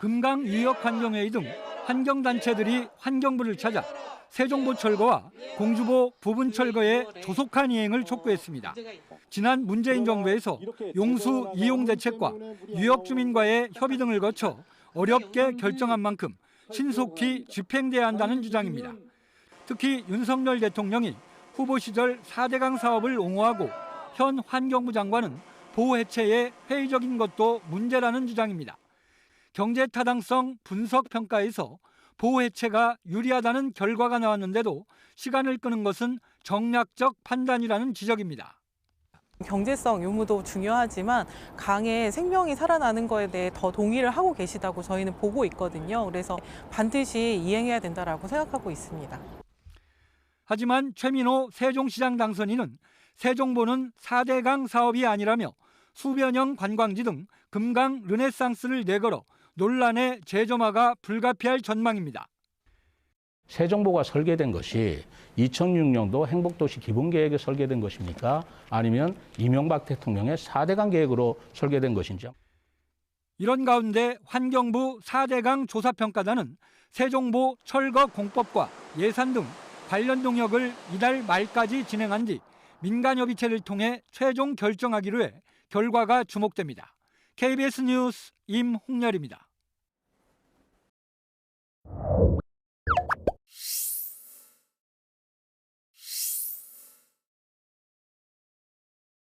금강 유역환경회의 등 환경단체들이 환경부를 찾아 세종보 철거와 공주보 부분 철거의 조속한 이행을 촉구했습니다. 지난 문재인 정부에서 용수 이용 대책과 유역 주민과의 협의 등을 거쳐 어렵게 결정한 만큼 신속히 집행돼야 한다는 주장입니다. 특히 윤석열 대통령이 후보 시절 4대강 사업을 옹호하고 현 환경부 장관은 보호 해체에 회의적인 것도 문제라는 주장입니다. 경제 타당성 분석 평가에서 보호 해체가 유리하다는 결과가 나왔는데도 시간을 끄는 것은 정략적 판단이라는 지적입니다. 경제성 유무도 중요하지만 강의 생명이 살아나는 거에 대해 더 동의를 하고 계시다고 저희는 보고 있거든요. 그래서 반드시 이행해야 된다라고 생각하고 있습니다. 하지만 최민호 세종시장 당선인은 세종보는 4대강 사업이 아니라며 수변형 관광지 등 금강 르네상스를 내걸어 논란의 재점화가 불가피할 전망입니다. 세종보가 설계된 것이 2006년도 행복도시 기본계획에 설계된 것입니까? 아니면 이명박 대통령의 4대강 계획으로 설계된 것인지? 이런 가운데 환경부 4대강 조사평가단은 세종보 철거 공법과 예산 등 관련 동역을 이달 말까지 진행한 뒤 민간협의체를 통해 최종 결정하기로 해 결과가 주목됩니다. KBS 뉴스 임홍렬입니다.